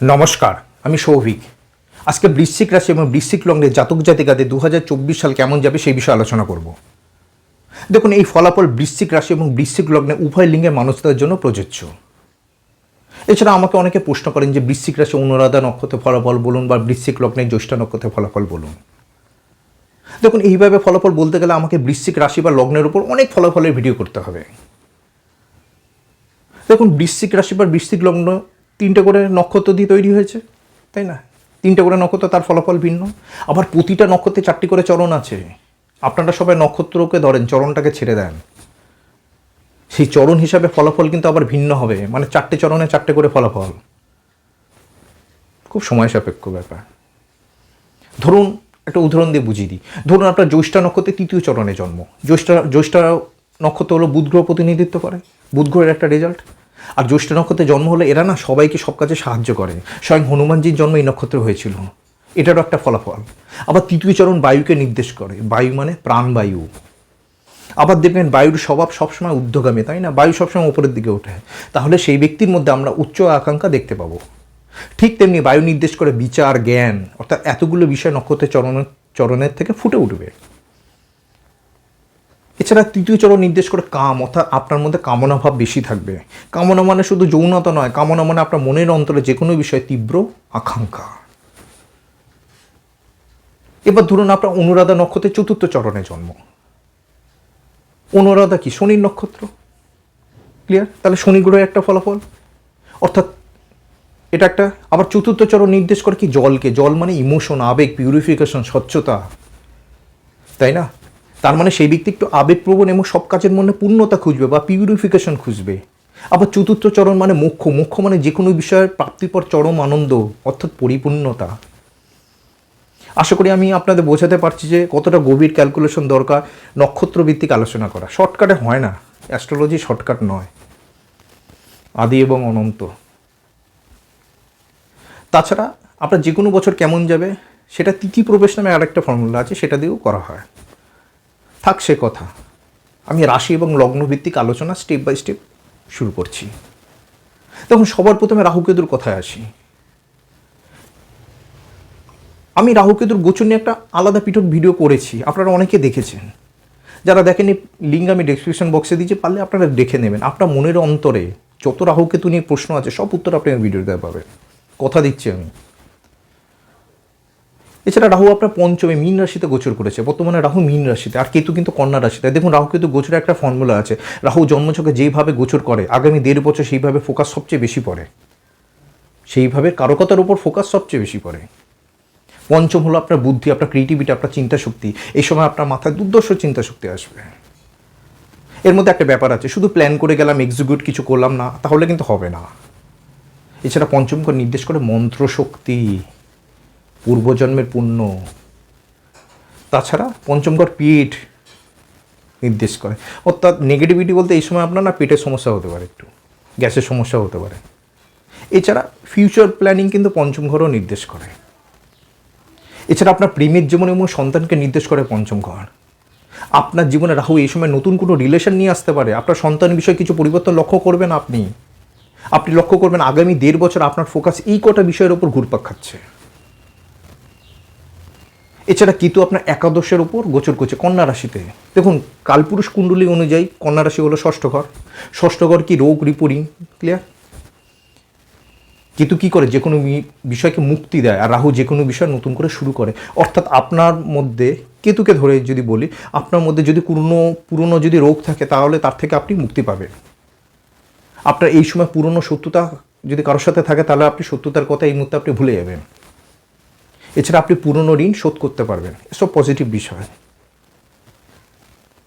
নমস্কার, আমি সৌভিক। আজকে বৃশ্চিক রাশি এবং বৃশ্চিক লগ্নের জাতক জাতিকাদের দু সাল কেমন যাবে সেই বিষয়ে আলোচনা করব। দেখুন, এই ফলাফল বৃশ্চিক রাশি এবং বৃশ্চিক লগ্নে উভয় লিঙ্গের মানুষদের জন্য প্রযোজ্য। এছাড়া আমাকে অনেকে প্রশ্ন করেন যে বৃশ্চিক রাশি অনুরাধা নক্ষত্রে ফলাফল বলুন বা বৃশ্চিক লগ্নে জ্যৈষ্ঠ নক্ষত্রে ফলাফল বলুন। দেখুন, এইভাবে ফলাফল বলতে গেলে আমাকে বৃশ্চিক রাশি বা লগ্নের উপর অনেক ফলাফলের ভিডিও করতে হবে। দেখুন, বৃশ্চিক রাশি বা বৃশ্চিক লগ্ন তিনটে করে নক্ষত্র দিয়ে তৈরি হয়েছে, তাই না? তিনটে করে নক্ষত্র, তার ফলাফল ভিন্ন। আবার প্রতিটা নক্ষত্রে চারটি করে চরণ আছে। আপনারা সবাই নক্ষত্রকে ধরেন চরণটাকে ছেড়ে দেন। সেই চরণ হিসাবে ফলাফল কিন্তু আবার ভিন্ন হবে। মানে চারটে চরণে চারটে করে ফলাফল। খুব সময় সাপেক্ষ ব্যাপার। ধরুন, একটা উদাহরণ দিয়ে বুঝিয়ে দিই। ধরুন আপনার জ্যৈষ্ঠা নক্ষত্রে তৃতীয় চরণে জন্ম। জ্যৈষ্ঠা জ্যৈষ্ঠা নক্ষত্র হলো বুধ গ্রহ প্রতিনিধিত্ব করে। বুধ গ্রহের একটা রেজাল্ট আর জ্যৈষ্ঠ নক্ষত্রে জন্ম হলে এরা না সবাইকে সব কাজে সাহায্য করে। স্বয়ং হনুমানজির জন্ম এই নক্ষত্রে হয়েছিল। এটারও একটা ফলাফল। আবার তৃতীয় চরণ বায়ুকে নির্দেশ করে। বায়ু মানে প্রাণবায়ু আবার দেখবেন বায়ুর স্বভাব সবসময় ঊর্ধ্বগামী, তাই না? বায়ু সবসময় উপরের দিকে ওঠে। তাহলে সেই ব্যক্তির মধ্যে আমরা উচ্চ আকাঙ্ক্ষা দেখতে পাবো। ঠিক তেমনি বায়ু নির্দেশ করে বিচার, জ্ঞান, অর্থাৎ এতগুলো বিষয় নক্ষত্রের চরণের চরণের থেকে ফুটে উঠবে। এছাড়া তৃতীয় চরণ নির্দেশ করে কাম, অর্থাৎ আপনার মধ্যে কামনা ভাব বেশি থাকবে। কামনা মানে শুধু যৌনতা নয়, কামনা মানে আপনার মনের অন্তরে যে কোনো বিষয়ে তীব্র আকাঙ্ক্ষা। এবার ধরুন আপনার অনুরাধা নক্ষত্রের চতুর্থ চরণে জন্ম। অনুরাধা কি? শনির নক্ষত্র? ক্লিয়ার তাহলে শনি গ্রহের একটা ফলাফল। অর্থাৎ এটা একটা, আবার চতুর্থ চরণ নির্দেশ করে কি? জলকে। জল মানে ইমোশন আবেগ পিউরিফিকেশন স্বচ্ছতা। তাই না? তার মানে সেই ব্যক্তি একটু আবেগপ্রবণ এবং সব কাজের মনে পূর্ণতা খুঁজবে বা পিউরিফিকেশন খুঁজবে। আবার চতুর্থ চরণ মানে মুখ্য। মুখ্য মানে যে কোনো বিষয়ের প্রাপ্তিপর চরম আনন্দ, অর্থাৎ পরিপূর্ণতা। আশা করি আমি আপনাদের বোঝাতে পারছি যে কতটা গভীর ক্যালকুলেশন দরকার নক্ষত্র ভিত্তিক আলোচনা করা। শর্টকাটে হয় না। অ্যাস্ট্রোলজি শর্টকাট নয়। আদি এবং অনন্ত। তাছাড়া আপনার যে কোনো বছর কেমন যাবে, সেটা তিথি প্রবেশ নামে আরেকটা ফর্মুলা আছে, সেটা দিয়েও করা হয়। থাক সে কথা। আমি রাশি এবং লগ্ন ভিত্তিক আলোচনা স্টেপ বাই স্টেপ শুরু করছি। তখন সবার প্রথমে রাহুকেতুর কথায় আসি। আমি রাহুকেতুর গোচর নিয়ে একটা আলাদা পিঠক ভিডিও করেছি, আপনারা অনেকে দেখেছেন। যারা দেখেনি লিঙ্ক আমি ডেসক্রিপশন বক্সে দিয়েছি, পারলে আপনারা দেখে নেবেন। আপনার মনের অন্তরে যত রাহুকেতু নিয়ে প্রশ্ন আছে, সব উত্তর আপনি ভিডিওতে পাবেন। কথা দিচ্ছি আমি। এছাড়া রাহু আপনার পঞ্চমে মীন রাশিতে গোচর করেছে, বর্তমানে রাহু মীন রাশিতে, আর কেতু কিন্তু কন্যা রাশিতে। দেখুন, রাহু কিন্তু গোচরে একটা ফর্মুলা আছে, রাহু জন্মছকে যেভাবে গোচর করে, আগামী দেড় বছর সেইভাবে ফোকাস সবচেয়ে বেশি পড়ে। সেইভাবে কারকতার উপর ফোকাস সবচেয়ে বেশি পড়ে। পঞ্চম হলো আপনার বুদ্ধি, আপনার ক্রিয়েটিভিটি আপনার চিন্তা শক্তি এই সময় আপনার মাথায় দুর্দর্শ চিন্তা শক্তি আসবে। এর মধ্যে একটা ব্যাপার আছে, শুধু প্ল্যান করে গেলাম এক্সিকিউট কিছু করলাম না, তাহলে কিন্তু হবে না। এছাড়া পঞ্চমকর নির্দেশ করে মন্ত্র শক্তি পূর্বজন্মের পুণ্য। তাছাড়া পঞ্চমকর পিঠ নির্দেশ করে। অর্থাৎ নেগেটিভিটি বলতে এই সময় আপনার না পেটের সমস্যা হতে পারে একটু। গ্যাসের সমস্যা হতে পারে। এছাড়া ফিউচার প্ল্যানিং কিন্তু পঞ্চম ঘরও নির্দেশ করে। এছাড়া আপনার প্রেমের জীবন এবং সন্তানকে নির্দেশ করে পঞ্চম ঘর আপনার জীবনে রাহু এই সময় নতুন কোনো রিলেশন নিয়ে আসতে পারে। আপনার সন্তান বিষয়ে কিছু পরিবর্তন লক্ষ্য করবেন আপনি। আপনি লক্ষ্য করবেন আগামী দেড় বছর আপনার ফোকাস এই কটা বিষয়ের ওপর ঘুরপাক খাচ্ছে। এছাড়া কেতু আপনার একাদশের ওপর গোচর করছে কন্যা রাশিতে। দেখুন, কালপুরুষ কুণ্ডলী অনুযায়ী কন্যা রাশি হলো ষষ্ঠ ঘর। ষষ্ঠ ঘর কি রোগ রিপোর্টিং ক্লিয়ার কেতু কী করে? যে কোনো বিষয়কে মুক্তি দেয় আর রাহু যে কোনো বিষয় নতুন করে শুরু করে। অর্থাৎ আপনার মধ্যে, কেতুকে ধরে যদি বলি, আপনার মধ্যে যদি পুরনো পুরনো যদি রোগ থাকে, তাহলে তার থেকে আপনি মুক্তি পাবেন। আপনার এই সময় পুরনো শত্রুতা যদি কারোর সাথে থাকে, তাহলে আপনি শত্রুতার কথা এই মুহূর্তে আপনি ভুলে যাবেন। এছাড়া আপনি পুরনো ঋণ শোধ করতে পারবেন। এসব পজিটিভ বিষয়।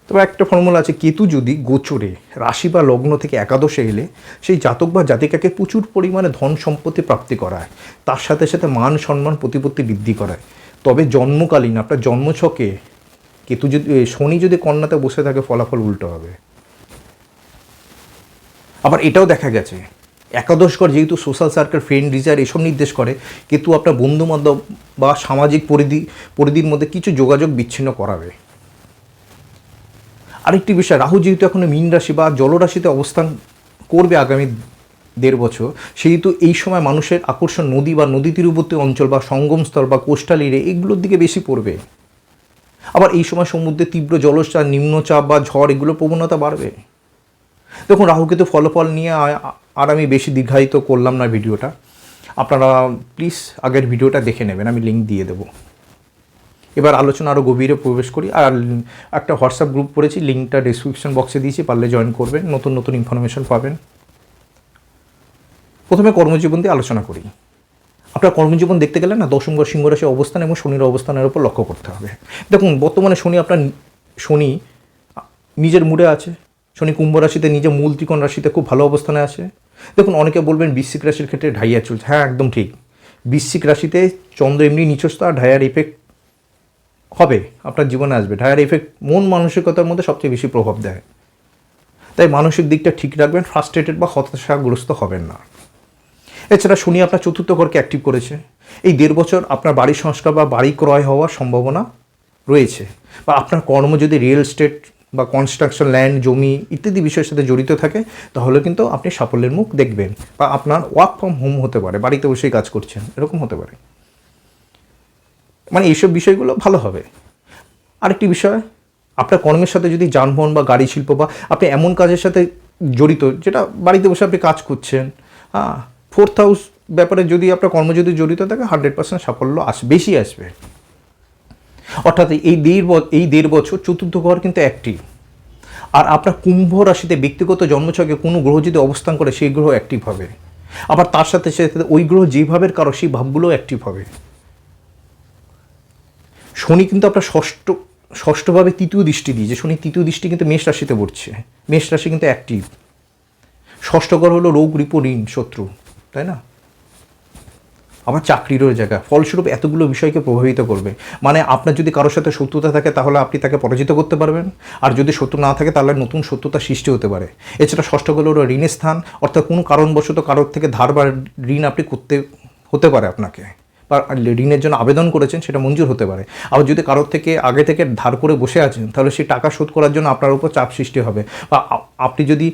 তবে একটা ফর্মুলা আছে, কেতু যদি গোচরে, রাশি বা লগ্ন থেকে একাদশে এলে, সেই জাতক বা জাতিকাকে প্রচুর পরিমাণে ধন সম্পত্তি প্রাপ্তি করায়। তার সাথে সাথে মান সম্মান প্রতিপত্তি বৃদ্ধি করায়। তবে জন্মকালীন, আপনার জন্মছকে কেতু যদি শনি যদি কন্যাতে বসে থাকে, ফলাফল উল্টো হবে। আবার এটাও দেখা গেছে একাদশ ঘর যেহেতু সোশ্যাল সার্কেল ফ্রেন্ড রিজার এসব নির্দেশ করে, কিন্তু আপনার বন্ধু বান্ধব বা সামাজিক পরিধি, পরিধির মধ্যে কিছু যোগাযোগ বিচ্ছিন্ন করাবে। আরেকটি বিষয়, রাহু যেহেতু এখন মীন রাশি বা জলরাশিতে অবস্থান করবে আগামী দেড় বছর, সেহেতু এই সময় মানুষের আকর্ষণ নদী বা নদী তীরবর্তী অঞ্চল বা সঙ্গমস্থল বা কোস্টাল এরিয়া এগুলোর দিকে বেশি পড়বে। আবার এই সময় সমুদ্রে তীব্র জলচাপ নিম্নচাপ বা ঝড় এগুলো প্রবণতা বাড়বে। দেখুন, রাহুকেতু ফলাফল নিয়ে আর আমি বেশি দীর্ঘায়িত করলাম না ভিডিওটা। আপনারা প্লিজ আগের ভিডিওটা দেখে নেবেন, আমি লিঙ্ক দিয়ে দেবো। এবার আলোচনা আরও গভীরে প্রবেশ করি, আর একটা হোয়াটসঅ্যাপ গ্রুপ করেছি লিঙ্কটা ডিসক্রিপশন বক্সে দিয়েছি, পারলে জয়েন করবেন, নতুন নতুন ইনফরমেশন পাবেন। প্রথমে কর্মজীবন দিয়ে আলোচনা করি। আপনার কর্মজীবন দেখতে গেলে না, দশম সিংহ রাশি অবস্থান এবং শনির অবস্থানের উপর লক্ষ্য করতে হবে। দেখুন, বর্তমানে শনি আপনার, শনি নিজের মুডে আছে শনি কুম্ভ রাশিতে নিজের মূল ত্রিকোণ রাশিতে খুব ভালো অবস্থানে আছে দেখুন, অনেকে বলবেন বৃশ্চিক রাশির ক্ষেত্রে ঢাইয়া চলছে। হ্যাঁ একদম ঠিক। বৃশ্চিক রাশিতে চন্দ্র এমনি নিচস্ত আর ঢাইয়ার ইফেক্ট হবে, আপনার জীবনে আসবে। ঢাইয়ার ইফেক্ট মন মানসিকতার মধ্যে সবচেয়ে বেশি প্রভাব দেয়। তাই মানসিক দিকটা ঠিক রাখবেন ফ্রাস্ট্রেটেড বা হতাশাগ্রস্ত হবেন না। এছাড়া শনি আপনার চতুর্থ ঘরকে অ্যাক্টিভ করেছে। এই দেড় বছর আপনার বাড়ি সংস্কার বা বাড়ি ক্রয় হওয়ার সম্ভাবনা রয়েছে। বা আপনার কর্ম যদি রিয়েল এস্টেট বা কনস্ট্রাকশন ল্যান্ড জমি ইত্যাদি বিষয়ের সাথে জড়িত থাকে, তাহলে কিন্তু আপনি সাফল্যের মুখ দেখবেন বা আপনার ওয়ার্ক ফ্রম হোম হতে পারে, বাড়িতে বসেই কাজ করছেন, এরকম হতে পারে। মানে এইসব বিষয়গুলো ভালো হবে। আরেকটি বিষয়, আপনার কর্মের সাথে যদি যানবাহন বা গাড়ি শিল্প বা আপনি এমন কাজের সাথে জড়িত, যেটা বাড়িতে বসে আপনি কাজ করছেন হ্যাঁ ফোর্থ হাউস ব্যাপারে যদি আপনার কর্ম যদি জড়িত থাকে হান্ড্রেড পার্সেন্ট সাফল্য আস, বেশি আসবে। অর্থাৎ এই দেড় এই দেড় বছর চতুর্থ ঘর কিন্তু অ্যাক্টিভ আর আপনার কুম্ভ রাশিতে ব্যক্তিগত জন্মছকে কোনো গ্রহ যদি অবস্থান করে, সেই গ্রহ অ্যাক্টিভ হবে। আবার তার সাথে সাথে ওই গ্রহ যেভাবে কারও, সেই ভাবগুলো অ্যাক্টিভ হবে। শনি কিন্তু আপনার ষষ্ঠ ষষ্ঠভাবে তৃতীয় দৃষ্টি দিয়েছে শনি তৃতীয় দৃষ্টি কিন্তু মেষ রাশিতে পড়ছে। মেষ রাশি কিন্তু অ্যাক্টিভ ষষ্ঠ ঘর হলো রোগ, রিপো, ঋণ, শত্রু, তাই না? আবার চাকরিরও জায়গা। ফলস্বরূপ এতগুলো বিষয়কে প্রভাবিত করবে। মানে আপনার যদি কারোর সাথে শত্রুতা থাকে, তাহলে আপনি তাকে পরাজিত করতে পারবেন। আর যদি শত্রু না থাকে, তাহলে নতুন শত্রুতা সৃষ্টি হতে পারে। এছাড়া ষষ্ঠ হলো ঋণের স্থান। অর্থাৎ কোনো কারণবশত কারোর থেকে ধার বা ঋণ আপনি করতে, হতে পারে আপনাকে। ঋণের জন্য আবেদন করেছেন, সেটা মঞ্জুর হতে পারে। আবার যদি কারোর থেকে আগে থেকে ধার করে বসে আছেন, তাহলে সেই টাকা শোধ করার জন্য আপনার উপর চাপ সৃষ্টি হবে। বা আপনি যদি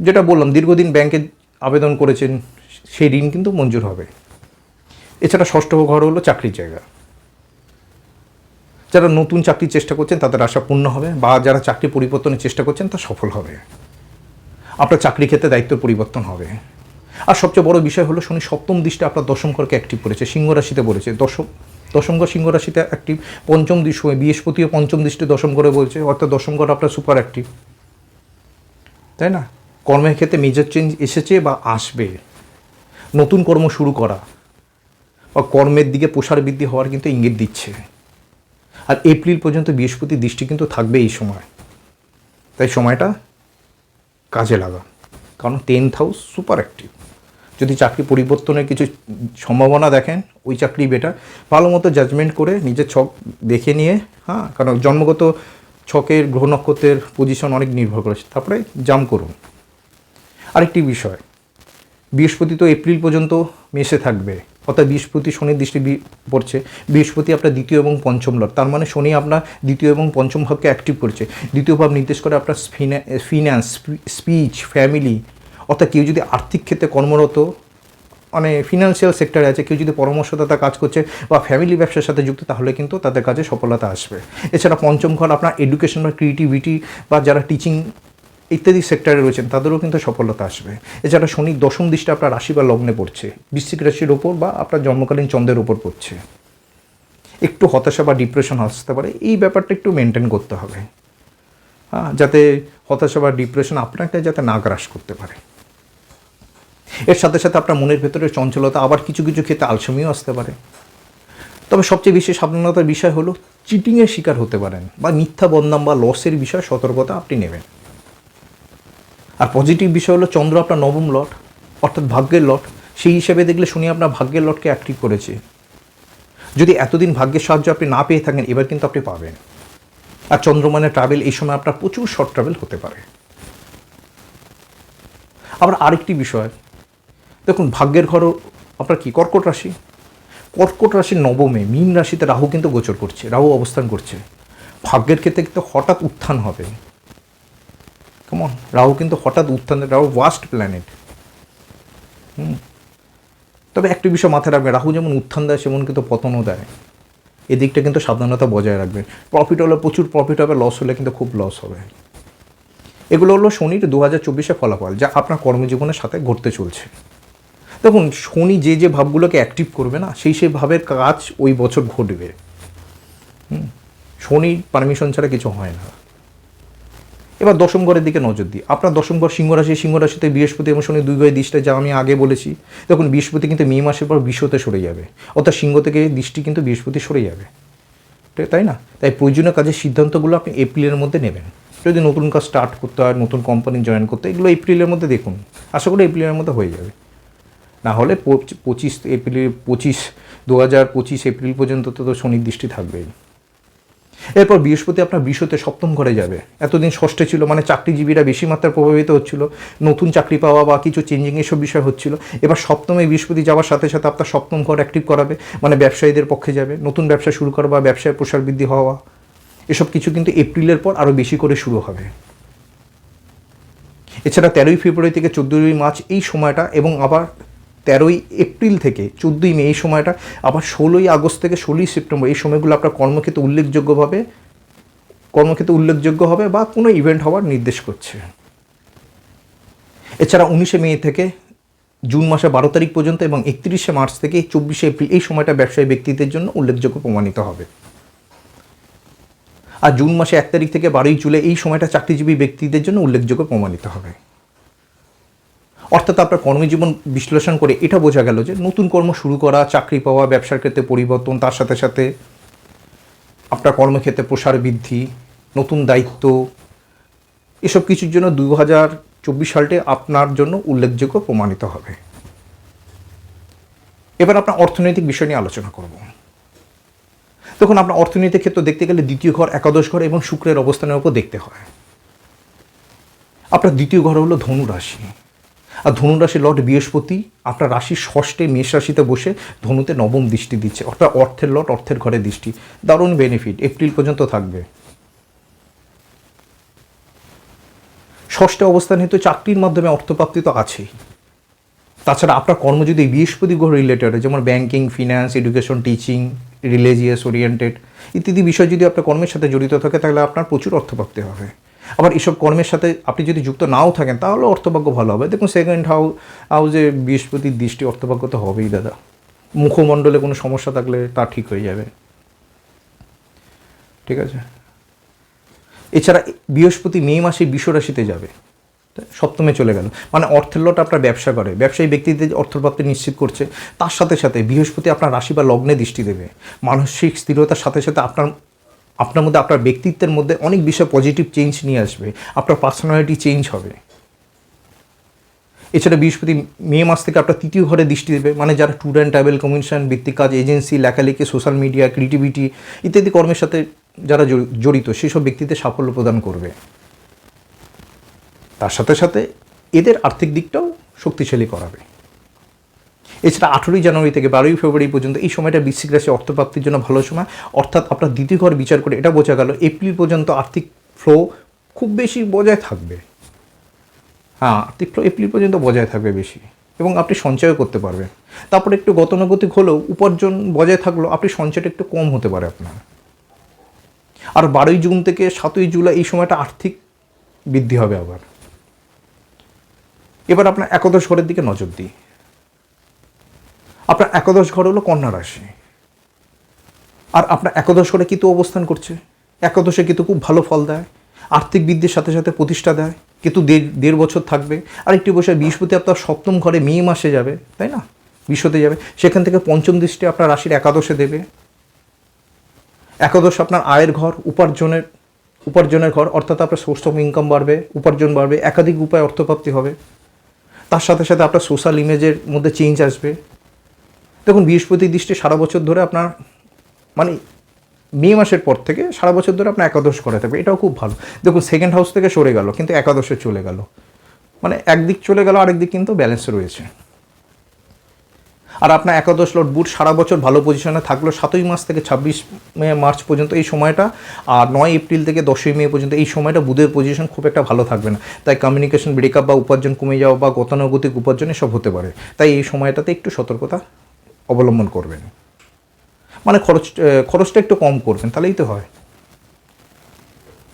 যেটা বললাম, দীর্ঘদিন ব্যাংকে আবেদন করেছেন, সেই ঋণ কিন্তু মঞ্জুর হবে। এছাড়া ষষ্ঠ ঘর হলো চাকরির জায়গা। যারা নতুন চাকরির চেষ্টা করছেন, তাদের আশা পূর্ণ হবে বা যারা চাকরি পরিবর্তনের চেষ্টা করছেন, তা সফল হবে। আপনার চাকরি ক্ষেত্রে দায়িত্ব পরিবর্তন হবে। আর সবচেয়ে বড় বিষয় হলো শনি সপ্তম দৃষ্টি আপনার দশম ঘরকে অ্যাক্টিভ করেছে, সিংহ রাশিতে পড়েছে। দশম দশম ঘর সিংহ রাশিতে অ্যাক্টিভ পঞ্চম দৃশ্য বৃহস্পতিও পঞ্চম দৃষ্টি দশম ঘরে বলছে অর্থাৎ দশম ঘর আপনার সুপার অ্যাক্টিভ তাই না? কর্মের ক্ষেত্রে মেজর চেঞ্জ এসেছে বা আসবে। নতুন কর্ম শুরু করা। বা কর্মের দিকে প্রসার বৃদ্ধি হওয়ার কিন্তু ইঙ্গিত দিচ্ছে। আর এপ্রিল পর্যন্ত বৃহস্পতির দৃষ্টি কিন্তু থাকবে এই সময়। তাই সময়টা কাজে লাগা। কারণ টেন্থ হাউস সুপার অ্যাক্টিভ যদি চাকরি পরিবর্তনের কিছু সম্ভাবনা দেখেন, ওই চাকরি বেটার ভালো মতো জাজমেন্ট করে নিজের ছক দেখে নিয়ে হ্যাঁ কারণ জন্মগত ছকের গ্রহ নক্ষত্রের পজিশন অনেক নির্ভর করেছে। তারপরে জাম করুন। আরেকটি বিষয় বৃহস্পতি তো এপ্রিল পর্যন্ত মেসে থাকবে। অর্থাৎ বৃহস্পতি শনির দৃষ্টি পড়ছে। বৃহস্পতি আপনার দ্বিতীয় এবং পঞ্চম লট। তার মানে শনি আপনার দ্বিতীয় এবং পঞ্চম ভাবকে অ্যাক্টিভ করছে। দ্বিতীয় ভাব নির্দেশ করে আপনার ফিন্যান্স স্পিচ ফ্যামিলি অর্থাৎ কেউ যদি আর্থিক ক্ষেত্রে কর্মরত মানে ফিনান্সিয়াল সেক্টরে আছে, কেউ যদি পরামর্শদাতা কাজ করছে বা ফ্যামিলি ব্যবসার সাথে যুক্ত, তাহলে কিন্তু তাদের কাজে সফলতা আসবে। এছাড়া পঞ্চম ঘর আপনার এডুকেশন বা ক্রিয়েটিভিটি বা যারা টিচিং ইত্যাদি সেক্টরে রয়েছেন, তাদেরও কিন্তু সফলতা আসবে। এছাড়া শনি দশম দৃষ্টি আপনার রাশি বা লগ্নে পড়ছে, বৃশ্চিক রাশির ওপর বা আপনার জন্মকালীন চন্দ্রের ওপর পড়ছে। একটু হতাশা বা ডিপ্রেশন আসতে পারে, এই ব্যাপারটা একটু মেনটেন করতে হবে। হ্যাঁ যাতে হতাশা বা ডিপ্রেশন আপনাকে যাতে না গ্রাস করতে পারে। এর সাথে সাথে আপনার মনের ভেতরে চঞ্চলতা, আবার কিছু কিছু ক্ষেত্রে আলসেমিও আসতে পারে। তবে সবচেয়ে বেশি সাবধানতার বিষয় হলো চিটিংয়ের শিকার হতে পারেন বা মিথ্যা বদনাম বা লসের বিষয়ে সতর্কতা আপনি নেবেন। আর পজিটিভ বিষয় হলো চন্দ্র আপনার নবম লট, অর্থাৎ ভাগ্যের লট। সেই হিসেবে দেখলে শুনি আপনার ভাগ্যের লটকে অ্যাক্টিভ করেছে। যদি এতদিন ভাগ্যের সাহায্য আপনি না পেয়ে থাকেন, এবার কিন্তু আপনি পাবেন। আর চন্দ্রমানের ট্রাভেল এই সময় আপনার প্রচুর শর্ট ট্রাভেল হতে পারে। আবার আরেকটি বিষয়, দেখুন ভাগ্যের ঘরও আপনার কি? কর্কট রাশি। কর্কট রাশির নবমে মীন রাশিতে রাহু কিন্তু গোচর করছে, রাহু অবস্থান করছে। ভাগ্যের ক্ষেত্রে কিন্তু হঠাৎ উত্থান হবে। কেমন রাহু কিন্তু হঠাৎ উত্থান রাহু ওয়াস্ট প্ল্যানেট হুম। তবে একটি বিষয় মাথায় রাখবে রাহু যেমন উত্থান দেয়, সেমন কিন্তু পতনও দেয়। এদিকটা কিন্তু সাবধানতা বজায় রাখবেন। প্রফিট হলে প্রচুর প্রফিট হবে লস হলে কিন্তু খুব লস হবে। এগুলো হলো শনির দু হাজার চব্বিশে ফলাফল, যা আপনার কর্মজীবনের সাথে ঘটতে চলছে। দেখুন, শনি যে যে ভাবগুলোকে অ্যাক্টিভ করবে না, সেই সেই ভাবের কাজ ওই বছর ঘটবে। হুম। শনির পারমিশন ছাড়া কিছু হয় না। এবার দশম ঘরের দিকে নজর দিই। আপনার দশম ঘর সিংহ রাশি সিংহ রাশিতে বৃহস্পতি এবং শনি দুই ঘরের দৃষ্টি যা আমি আগে বলেছি তখন বৃহস্পতি কিন্তু মে মাসের পর বিশ্বতে সরে যাবে। অর্থাৎ সিংহ থেকে দৃষ্টি কিন্তু বৃহস্পতি সরে যাবে। তাই না? তাই প্রয়োজনীয় কাজের সিদ্ধান্তগুলো আপনি এপ্রিলের মধ্যে নেবেন। যদি নতুন কাজ স্টার্ট করতে হয়, নতুন কোম্পানি জয়েন করতে এগুলো এপ্রিলের মধ্যে দেখুন। আশা করি এপ্রিলের মধ্যে হয়ে যাবে। না হলে পঁচ- পঁচিশ, এপ্রিল পঁচিশ, দু হাজার পঁচিশ এপ্রিল পর্যন্ত তো শনির দৃষ্টি থাকবেই। এরপর বৃহস্পতি আপনার বিশ্বতে সপ্তম ঘরে যাবে। এতদিন ষষ্ঠে ছিল মানে চাকরিজীবীরা বেশি মাত্রায় প্রভাবিত হচ্ছিল, নতুন চাকরি পাওয়া বা কিছু চেঞ্জিং এসব বিষয় হচ্ছিল। এবার সপ্তমে বৃহস্পতি যাওয়ার সাথে সাথে আপনার সপ্তম ঘর অ্যাক্টিভ করাবে মানে ব্যবসায়ীদের পক্ষে যাবে, নতুন ব্যবসা শুরু করা বা ব্যবসায় প্রসার বৃদ্ধি হওয়া। এসব কিছু কিন্তু এপ্রিলের পর আরও বেশি করে শুরু হবে। এছাড়া তেরোই ফেব্রুয়ারি থেকে চোদ্দোই মার্চ এই সময়টা এবং আবার তেরোই এপ্রিল থেকে চোদ্দোই মে এই সময়টা, আবার ষোলোই আগস্ট থেকে ষোলোই সেপ্টেম্বর এই সময়গুলো আপনার কর্মক্ষেত্রে উল্লেখযোগ্যভাবে, কর্মক্ষেত্রে উল্লেখযোগ্য হবে বা কোনো ইভেন্ট হওয়ার নির্দেশ করছে। এছাড়া উনিশে মে থেকে জুন মাসে বারো তারিখ পর্যন্ত এবং একত্রিশে মার্চ থেকে চব্বিশে এপ্রিল এই সময়টা ব্যবসায়ী ব্যক্তিদের জন্য উল্লেখযোগ্য প্রমাণিত হবে। আর জুন মাসে এক তারিখ থেকে বারোই জুলাই এই সময়টা চাকরিজীবী ব্যক্তিদের জন্য উল্লেখযোগ্য প্রমাণিত হবে। অর্থাৎ আপনার কর্মজীবন বিশ্লেষণ করে এটা বোঝা গেল যে নতুন কর্ম শুরু করা, চাকরি পাওয়া, ব্যবসার ক্ষেত্রে পরিবর্তন, তার সাথে সাথে আপনার কর্মক্ষেত্রে প্রসার বৃদ্ধি, নতুন দায়িত্ব, এসব কিছুর জন্য দু হাজার চব্বিশ সালটি আপনার জন্য উল্লেখযোগ্য প্রমাণিত হবে। এবার আপনার অর্থনৈতিক বিষয় নিয়ে আলোচনা করব। দেখুন, আপনার অর্থনৈতিক ক্ষেত্রে দেখতে গেলে দ্বিতীয় ঘর, একাদশ ঘর এবং শুক্রের অবস্থানের উপর দেখতে হয়। আপনার দ্বিতীয় ঘর হলো ধনু রাশি আর ধনু রাশি লর্ড বৃহস্পতি, আপনার রাশি ষষ্ঠে মেষ রাশিতে বসে ধনুতে নবম দৃষ্টি দিচ্ছে, অর্থাৎ অর্থের লট, অর্থের ঘরে দৃষ্টি। দারুণ বেনিফিট এপ্রিল পর্যন্ত থাকবে। ষষ্ঠে অবস্থান হেতু চাকরির মাধ্যমে অর্থপ্রাপ্তি তো আছেই। তাছাড়া আপনার কর্ম যদি বৃহস্পতি গ্রহ রিলেটেড যেমন banking finance education teaching religious oriented ইত্যাদি বিষয় যদি আপনার কর্মের সাথে জড়িত থাকে, তাহলে আপনার প্রচুর অর্থপ্রাপ্তি হবে। আবার এসব কর্মের সাথে আপনি যদি যুক্ত নাও থাকেন, তাহলে অর্থভাগ্য ভালো হবে। দেখুন সেকেন্ড হাউ হাউসে বৃহস্পতির দৃষ্টি অর্থভাগ্য তো হবেই, দাদা। মুখমণ্ডলে কোনো সমস্যা থাকলে তা ঠিক হয়ে যাবে। ঠিক আছে? এছাড়া বৃহস্পতি মে মাসে বিশ্ব রাশিতে যাবে। সপ্তমে চলে গেল। মানে অর্থের লট আপনার ব্যবসা করে। ব্যবসায়ী ব্যক্তিদের অর্থপ্রাপ্তি নিশ্চিত করছে, তার সাথে সাথে বৃহস্পতি আপনার রাশি বা লগ্নে দৃষ্টি দেবে। মানসিক স্থিরতার সাথে সাথে আপনার আপনার মধ্যে, আপনার ব্যক্তিত্বের মধ্যে অনেক বিষয় পজিটিভ চেঞ্জ নিয়ে আসবে। আপনার পার্সোনালিটি চেঞ্জ হবে। এছাড়া বৃহস্পতি, মে মাস থেকে আপনার তৃতীয় ঘরে দৃষ্টি দেবে। মানে যারা ট্যুর অ্যান্ড ট্রাভেল কমিশন ভিত্তিক কাজ এজেন্সি লেখালেখি সোশ্যাল মিডিয়া ক্রিয়েটিভিটি ইত্যাদি কর্মের সাথে যারা জড়ি- জড়িত, সেসব ব্যক্তিদের সাফল্য প্রদান করবে। তার সাথে সাথে এদের আর্থিক দিকটাও শক্তিশালী করাবে। এছাড়া আঠেরোই জানুয়ারি থেকে বারোই ফেব্রুয়ারি পর্যন্ত এই সময়টা বৃশ্চিক রাশি অর্থপ্রাপ্তির জন্য ভালো সময়। অর্থাৎ আপনার দ্বিতীয় ঘর বিচার করে এটা বোঝা গেল এপ্রিল পর্যন্ত আর্থিক ফ্লো খুব বেশি বজায় থাকবে। হ্যাঁ আর্থিক ফ্লো এপ্রিল পর্যন্ত বজায় থাকবে বেশি এবং আপনি সঞ্চয়ও করতে পারবেন। তারপরে একটু গতানুগতিক হলেও উপার্জন বজায় থাকলেও আপনি সঞ্চয়টা একটু কম হতে পারে আপনার। আর বারোই জুন থেকে সাতই জুলাই এই সময়টা আর্থিক বৃদ্ধি হবে আবার। এবার আপনার একাদশ ঘরের দিকে নজর দিই। আপনার একাদশ ঘর হলো কন্যা রাশি। আর আপনার একাদশ ঘরে কিন্তু অবস্থান করছে। একাদশে কিন্তু খুব ভালো ফল দেয়, আর্থিক বৃদ্ধির সাথে সাথে প্রতিষ্ঠা দেয় কিন্তু দেড় বছর থাকবে আরেকটি বছর বৃহস্পতি আপনার সপ্তম ঘরে মে মাসে যাবে, তাই না? বিশ্বতে যাবে, সেখান থেকে পঞ্চম দৃষ্টি আপনার রাশির একাদশে দেবে। একাদশ আপনার আয়ের ঘর, উপার্জনের উপার্জনের ঘর, অর্থাৎ আপনার সোর্স অফ ইনকাম বাড়বে, উপার্জন বাড়বে, একাধিক উপায় অর্থপ্রাপ্তি হবে। তার সাথে সাথে আপনার সোশ্যাল ইমেজের মধ্যে চেঞ্জ আসবে। দেখুন, বৃহস্পতি দৃষ্টি সারা বছর ধরে আপনার মানে মে মাসের পর থেকে সারা বছর ধরে আপনার একাদশ করে থাকবে। এটাও খুব ভালো। দেখুন সেকেন্ড হাউস থেকে সরে গেল, কিন্তু একাদশে চলে গেল। মানে একদিক চলে গেল আরেক দিক কিন্তু ব্যালেন্স রয়েছে। আর আপনার একাদশ লট বুট সারা বছর ভালো পজিশনে থাকল, সাতই মাস থেকে ছাব্বিশ মে, মার্চ পর্যন্ত এই সময়টা, আর নয় এপ্রিল থেকে দশই মে পর্যন্ত এই সময়টা বুধের পজিশন খুব একটা ভালো থাকবে না। তাই কমিউনিকেশন ব্রেকআপ বা উপার্জন কমে যাওয়া বা গতানুগতিক উপার্জন এসব হতে পারে। তাই এই সময়টাতে একটু সতর্কতা অবলম্বন করবেন। মানে খরচ খরচটা একটু কম করবেন, তাহলেই তো হয়।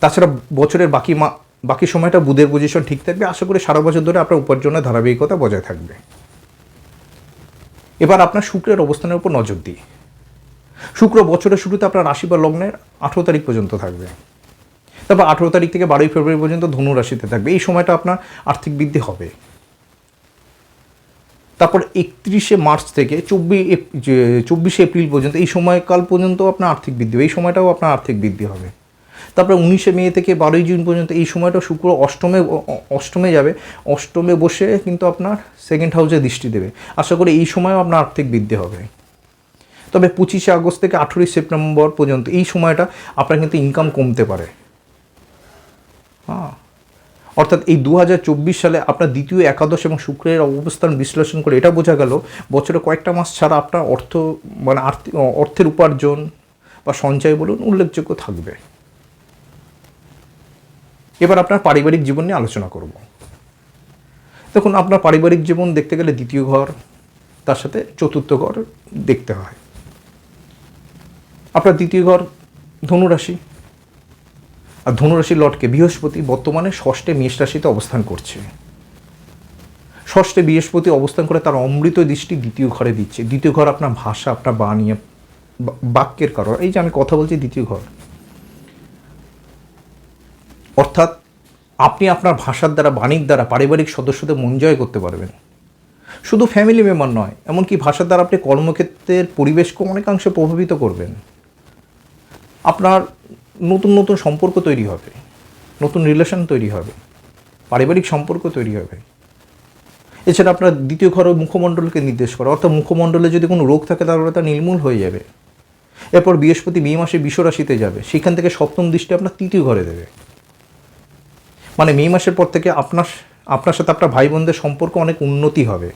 তাছাড়া বছরের বাকি মা, বাকি সময়টা বুধের পজিশন ঠিক থাকবে। আশা করি সারা বছর ধরে আপনার উপার্জনের ধারাবাহিকতা বজায় থাকবে। এবার আপনার শুক্রের অবস্থানের উপর নজর দিই। শুক্র বছরের শুরুতে আপনার রাশি বা লগ্নের আঠেরো তারিখ পর্যন্ত থাকবে। তারপর আঠেরো তারিখ থেকে বারোই ফেব্রুয়ারি পর্যন্ত ধনু রাশিতে থাকবে। এই সময়টা আপনার আর্থিক বৃদ্ধি হবে। তারপর একত্রিশে মার্চ থেকে চব্বিশ চব্বিশে এপ্রিল পর্যন্ত, এই সময়কাল পর্যন্ত আপনার আর্থিক বৃদ্ধি হবে। এই সময়টাও আপনার আর্থিক বৃদ্ধি হবে। তারপরে উনিশে মে থেকে বারোই জুন পর্যন্ত, এই সময়টা শুক্র অষ্টমে অষ্টমে যাবে। অষ্টমে বসে কিন্তু আপনার সেকেন্ড হাউসে দৃষ্টি দেবে। আশা করি এই সময়ও আপনার আর্থিক বৃদ্ধি হবে। তবে পঁচিশে আগস্ট থেকে আঠেরোই সেপ্টেম্বর পর্যন্ত, এই সময়টা আপনার কিন্তু ইনকাম কমতে পারে। হ্যাঁ। অর্থাৎ এই দু হাজার চব্বিশ সালে আপনার দ্বিতীয় একাদশ এবং শুক্রের অবস্থান বিশ্লেষণ করে এটা বোঝা গেল, বছরে কয়েকটা মাস ছাড়া আপনার অর্থ মানে আর্থিক অর্থের উপার্জন বা সঞ্চয় বলুন উল্লেখযোগ্য থাকবে। এবার আপনার পারিবারিক জীবন নিয়ে আলোচনা করব। দেখুন, আপনার পারিবারিক জীবন দেখতে গেলে দ্বিতীয় ঘর, তার সাথে চতুর্থ ঘর দেখতে হয়। আপনার দ্বিতীয় ঘর ধনুরাশি। আর ধনুরাশির লটকে বৃহস্পতি বর্তমানে ষষ্ঠে মেষ রাশিতে অবস্থান করছে। ষষ্ঠে বৃহস্পতি অবস্থান করে তার অমৃত দৃষ্টি দ্বিতীয় ঘরে দিচ্ছে। দ্বিতীয় ঘর আপনার ভাষা, আপনার বানিয়ে বাক্যের কারণ। এই যে আমি কথা বলছি দ্বিতীয় ঘর। অর্থাৎ আপনি আপনার ভাষার দ্বারা, বাণীর দ্বারা, পারিবারিক সদস্যদের মন জয় করতে পারবেন। শুধু ফ্যামিলি মেম্বার নয়, এমনকি ভাষার দ্বারা আপনি কর্মক্ষেত্রের পরিবেশকে অনেকাংশে প্রভাবিত করবেন। আপনার নতুন নতুন সম্পর্ক তৈরি হবে, নতুন রিলেশন তৈরি হবে, পারিবারিক সম্পর্ক তৈরি হবে। এছাড়া আপনার দ্বিতীয় ঘর মুখমণ্ডলকে নির্দেশ করে, অর্থাৎ মুখমণ্ডলে যদি কোনো রোগ থাকে তাহলে তা নির্মূল হয়ে যাবে। এরপর বৃহস্পতি মে মাসে বিশ্বরাশিতে যাবে, সেখান থেকে সপ্তম দৃষ্টি আপনার তৃতীয় ঘরে দেবে। মানে মে মাসের পর থেকে আপনার আপনার সাথে আপনার ভাই বোনদের সম্পর্ক অনেক উন্নতি হবে।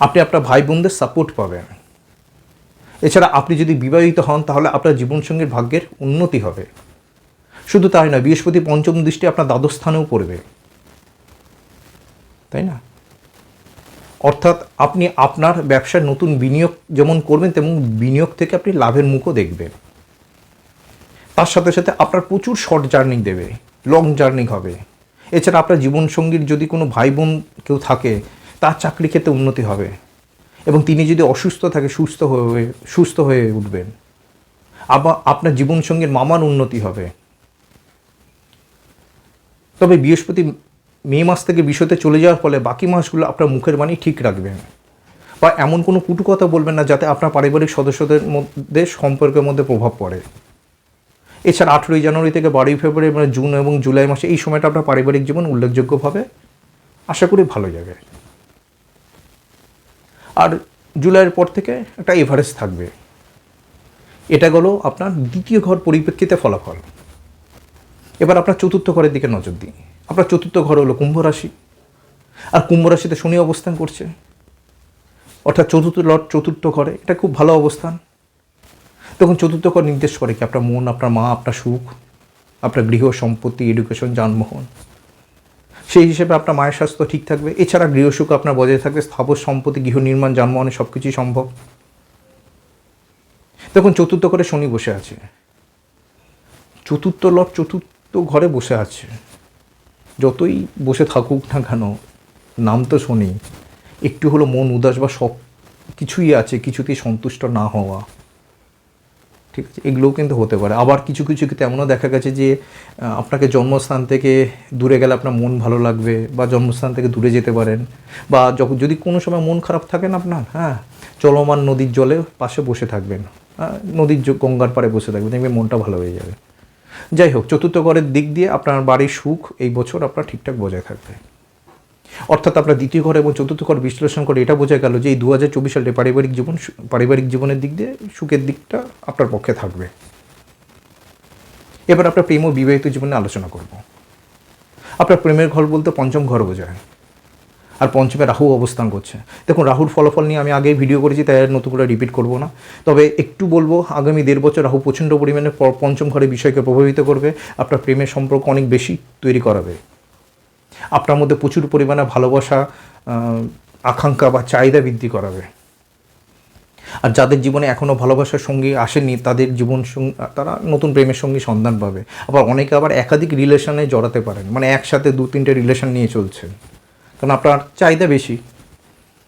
আপনি আপনার ভাই বোনদের সাপোর্ট পাবেন। এছাড়া আপনি যদি বিবাহিত হন, তাহলে আপনার জীবনসঙ্গীর ভাগ্যের উন্নতি হবে। শুধু তাই নয়, বৃহস্পতি পঞ্চম দৃষ্টি আপনার দ্বাদশ স্থানেও পড়বে। তাই না? অর্থাৎ আপনি আপনার ব্যবসার নতুন বিনিয়োগ যেমন করবেন, তেমন বিনিয়োগ থেকে আপনি লাভের মুখও দেখবেন। তার সাথে সাথে আপনার প্রচুর শর্ট জার্নি দেবে, লং জার্নি হবে। এছাড়া আপনার জীবনসঙ্গীর যদি কোনো ভাই বোন কেউ থাকে, তার চাকরি ক্ষেত্রে উন্নতি হবে। এবং তিনি যদি অসুস্থ থাকে, সুস্থ হয়ে সুস্থ হয়ে উঠবেন। আবার আপনার জীবনসঙ্গীর মামার উন্নতি হবে। তবে বৃহস্পতি, মে মাস থেকে বিষয়তে চলে যাওয়ার ফলে বাকি মাসগুলো আপনার মুখের বাণী ঠিক রাখবেন। বা এমন কোনো কুটু কথা বলবেন না, যাতে আপনার পারিবারিক সদস্যদের মধ্যে সম্পর্কের মধ্যে প্রভাব পড়ে। এছাড়া আঠেরোই জানুয়ারি থেকে বারোই ফেব্রুয়ারি মানে জুন এবং জুলাই মাসে এই সময়টা আপনার পারিবারিক জীবন উল্লেখযোগ্যভাবে আশা করি ভালো যাবে। আর জুলাইয়ের পর থেকে একটা এভারেজ থাকবে। এটা গেল আপনার দ্বিতীয় ঘর পরিপ্রেক্ষিতে ফলাফল। এবার আপনার চতুর্থ ঘরের দিকে নজর দিই। আপনার চতুর্থ ঘর হলো কুম্ভ রাশি। আর কুম্ভ রাশিতে শনি অবস্থান করছে। অর্থাৎ চতুর্থ লট চতুর্থ ঘরে, এটা খুব ভালো অবস্থান। তখন চতুর্থ ঘর নির্দেশ করে কি আপনার মন, আপনার মা, আপনার সুখ, আপনার গৃহ সম্পত্তি এডুকেশন যানবাহন। সেই হিসেবে আপনার মায়ের স্বাস্থ্য ঠিক থাকবে। এছাড়া গৃহসুখ আপনার বজায় থাকবে, স্থাবর সম্পত্তি, গৃহ নির্মাণ যানবাহনে সব কিছুই সম্ভব। দেখুন, চতুর্থ ঘরে শনি বসে আছে। চতুর্থ লট চতুর্থ ঘরে বসে আছে। যতই বসে থাকুক না কেন, নাম তো শনি। একটু হলো মন উদাস বা সব কিছুই আছে, কিছুতেই সন্তুষ্ট না হওয়া। ঠিক আছে এগুলোও কিন্তু হতে পারে। আবার কিছু কিছু ক্ষেত্রে এমনও দেখা গেছে যে আপনাকে জন্মস্থান থেকে দূরে গেলে আপনার মন ভালো লাগবে বা জন্মস্থান থেকে দূরে যেতে পারেন বা যখন যদি কোনো সময় মন খারাপ থাকেন আপনার হ্যাঁ চলমান নদীর জলে পাশে বসে থাকবেন হ্যাঁ, নদীর গঙ্গার পাড়ে বসে থাকবেন দেখবেন মনটা ভালো হয়ে যাবে। যাই হোক চতুর্থ ঘরের দিক দিয়ে আপনার বাড়ির সুখ এই বছর আপনার ঠিকঠাক বজায় থাকবে। অর্থাৎ আপনার দ্বিতীয় ঘর এবং চতুর্থ ঘর বিশ্লেষণ করে এটা বোঝা গেল যে এই দু হাজার চব্বিশ সালে পারিবারিক জীবন পারিবারিক জীবনের দিক দিয়ে সুখের দিকটা আপনার পক্ষে থাকবে। এবার আপনার প্রেম ও বিবাহিত জীবনে আলোচনা করব। আপনার প্রেমের ঘর বলতে পঞ্চম ঘর বোঝায়। আর পঞ্চমে রাহু অবস্থান করছে। দেখুন, রাহুর ফলাফল নিয়ে আমি আগেই ভিডিও করেছি, তাই আর নতুন করে রিপিট করব না। তবে একটু বলব, আগামী দেড় বছর রাহু প্রচণ্ড পরিমাণে পঞ্চম ঘরে বিষয়কে প্রভাবিত করবে। আপনার প্রেমের সম্পর্ক অনেক বেশি তৈরি করাবে। আপনার মধ্যে প্রচুর পরিমাণে ভালোবাসা আকাঙ্ক্ষা বা চাহিদা বৃদ্ধি করাবে। আর যাদের জীবনে এখনও ভালোবাসার সঙ্গী আসেনি তাদের জীবন তারা নতুন প্রেমের সঙ্গী সন্ধান পাবে। আবার অনেকে আবার একাধিক রিলেশনে জড়াতে পারেন মানে একসাথে দু তিনটে রিলেশন নিয়ে চলছেন। কারণ আপনার চাহিদা বেশি।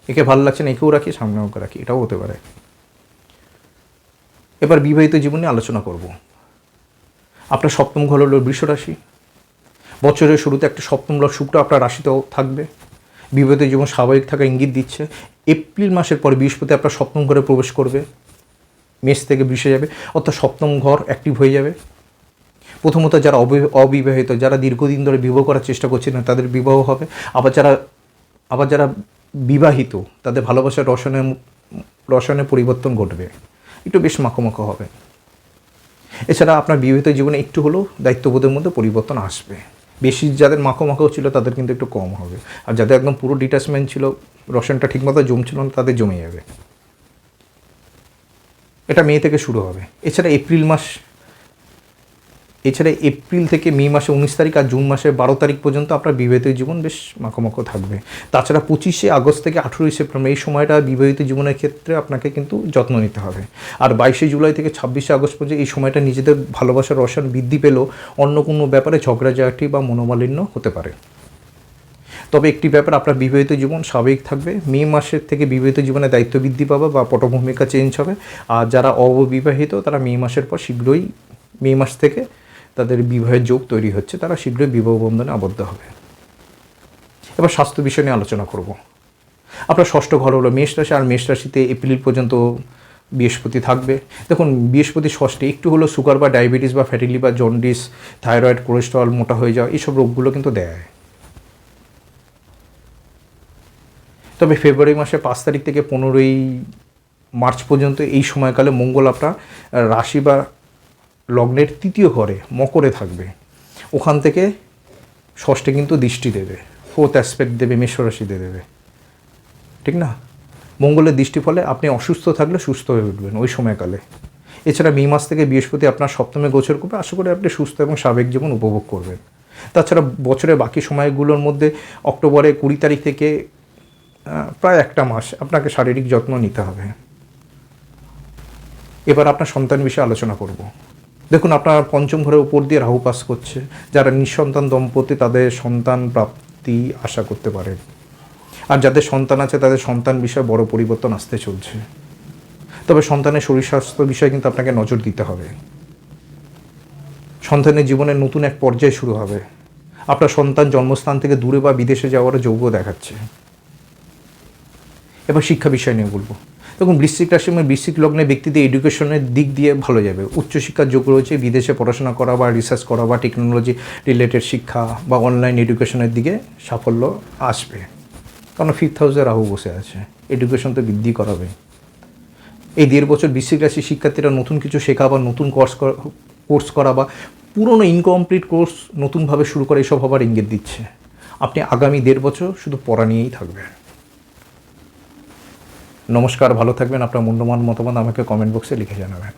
একে ভালো লাগছে না, একেও রাখি, সামনে ওকে রাখি, এটাও হতে পারে। এবার বিবাহিত জীবন আলোচনা করব। আপনার সপ্তম ঘর হলো বৃষ রাশি বছরের শুরুতে একটা সপ্তম লট শুক্র আপনার রাশিতেও থাকবে। বিবাহিত জীবন স্বাভাবিক থাকা ইঙ্গিত দিচ্ছে। এপ্রিল মাসের পরে বৃহস্পতি আপনার সপ্তম ঘরে প্রবেশ করবে। মেষ থেকে বৃষে যাবে, অর্থাৎ সপ্তম ঘর অ্যাক্টিভ হয়ে যাবে। প্রথমত যারা অবি- অবিবাহিত, যারা দীর্ঘদিন ধরে বিবাহ করার চেষ্টা করছিলেন তাদের বিবাহ হবে। আবার যারা আবার যারা বিবাহিত, তাদের ভালোবাসার রসনের রসনে পরিবর্তন ঘটবে। একটু বেশ মাখো হবে। এছাড়া আপনার বিবাহিত জীবনে একটু হলেও দায়িত্ববোধের মধ্যে পরিবর্তন আসবে। বেশি যাদের মাখো মাখো ছিল তাদের কিন্তু একটু কম হবে। আর যাদের একদম পুরো ডিটাচমেন্ট ছিল, রসনটা ঠিকমতো জমছিল না, তাদের জমে যাবে। এটা মে থেকে শুরু হবে। এছাড়া এপ্রিল মাস এছাড়া এপ্রিল থেকে মে মাসে উনিশ তারিখ আর জুন মাসের বারো তারিখ পর্যন্ত আপনার বিবাহিত জীবন বেশ মাখো থাকবে। তাছাড়া পঁচিশে আগস্ট থেকে আঠেরোই সেপ্টেম্বর এই সময়টা বিবাহিত জীবনের ক্ষেত্রে আপনাকে কিন্তু যত্ন নিতে হবে। আর বাইশে জুলাই থেকে ছাব্বিশে আগস্ট পর্যন্ত এই সময়টা নিজেদের ভালোবাসার রসায়ন বৃদ্ধি পেলেও অন্য কোনো ব্যাপারে ঝগড়াঝাটি বা মনোমালিন্য হতে পারে। তবে একটি ব্যাপার, আপনার বিবাহিত জীবন স্বাভাবিক থাকবে। মে মাসের থেকে বিবাহিত জীবনে দায়িত্ব বৃদ্ধি পাবে বা পটভূমিকা চেঞ্জ হবে। আর যারা অবিবাহিত, তারা মে মাসের পর শীঘ্রই মে মাস থেকে তাদের বিবাহের যোগ তৈরি হচ্ছে, তারা শীঘ্রই বিবাহ বন্ধনে আবদ্ধ হবে। এবার স্বাস্থ্য বিষয় নিয়ে আলোচনা করব। আপনার ষষ্ঠ ঘর হলো মেষ রাশি, আর মেষ রাশিতে এপ্রিল পর্যন্ত বৃহস্পতি থাকবে। দেখুন, বৃহস্পতি ষষ্ঠে একটু হলো সুগার বা ডায়াবেটিস বা fatty liver, jaundice, thyroid, cholesterol, মোটা হয়ে যাওয়া এইসব রোগগুলো কিন্তু দেয়। তবে ফেব্রুয়ারি মাসে পাঁচ তারিখ থেকে পনেরোই মার্চ পর্যন্ত এই সময়কালে মঙ্গল আপনার রাশি বা লগ্নের তৃতীয় ঘরে মকরে থাকবে। ওখান থেকে ষষ্ঠে কিন্তু দৃষ্টি দেবে। ফোর্থ অ্যাসপেক্ট দেবে মেষরাশিতে দেবে। ঠিক না? মঙ্গলের দৃষ্টি ফলে আপনি অসুস্থ থাকলে সুস্থ হয়ে উঠবেন ওই সময়কালে। এছাড়া মে মাস থেকে বৃহস্পতি আপনার সপ্তমে গোচর করবে। আশা করি আপনি সুস্থ এবং স্বাভাবিক জীবন উপভোগ করবেন। তাছাড়া বছরের বাকি সময়গুলোর মধ্যে অক্টোবরে কুড়ি তারিখ থেকে প্রায় একটা মাস আপনাকে শারীরিক যত্ন নিতে হবে। এবার আপনার সন্তান বিষয়ে আলোচনা করব। দেখুন, আপনার পঞ্চম ঘরের উপর দিয়ে রাহু পাস করছে। যারা নিঃসন্তান দম্পতি, তাদের সন্তান প্রাপ্তি আশা করতে পারেন আর যাদের সন্তান আছে, তাদের সন্তান বিষয়ে বড় পরিবর্তন আসতে চলছে। তবে সন্তানের শরীর স্বাস্থ্য বিষয়ে কিন্তু আপনাকে নজর দিতে হবে। সন্তানের জীবনের নতুন এক পর্যায় শুরু হবে। আপনার সন্তান জন্মস্থান থেকে দূরে বা বিদেশে যাওয়ার যোগ্য দেখাচ্ছে। এবার শিক্ষা বিষয় নিয়ে বলব। দেখুন, বৃশ্চিক রাশি মানে বৃশ্চিক লগ্নে ব্যক্তিদের এডুকেশনের দিক দিয়ে ভালো যাবে। উচ্চশিক্ষার যোগ রয়েছে, বিদেশে পড়াশোনা করা বা রিসার্চ করা বা টেকনোলজি রিলেটেড শিক্ষা বা অনলাইন এডুকেশনের দিকে সাফল্য আসবে। কারণ ফিফথ হাউসে রাহু বসে আছে এডুকেশন তো বৃদ্ধি করাবে। এই দেড় বছর বৃশ্চিক রাশি শিক্ষার্থীরা নতুন কিছু শেখা বা নতুন কোর্স কোর্স করা বা পুরনো ইনকমপ্লিট কোর্স নতুনভাবে শুরু করা, এসব হবার ইঙ্গিত দিচ্ছে। আপনি আগামী দেড় বছর শুধু পড়া নিয়েই থাকবেন। নমস্কার ভালো থাকবেন। আপনার মূল্যবান মতামত আমাকে কমেন্ট বক্সে লিখে জানাবেন।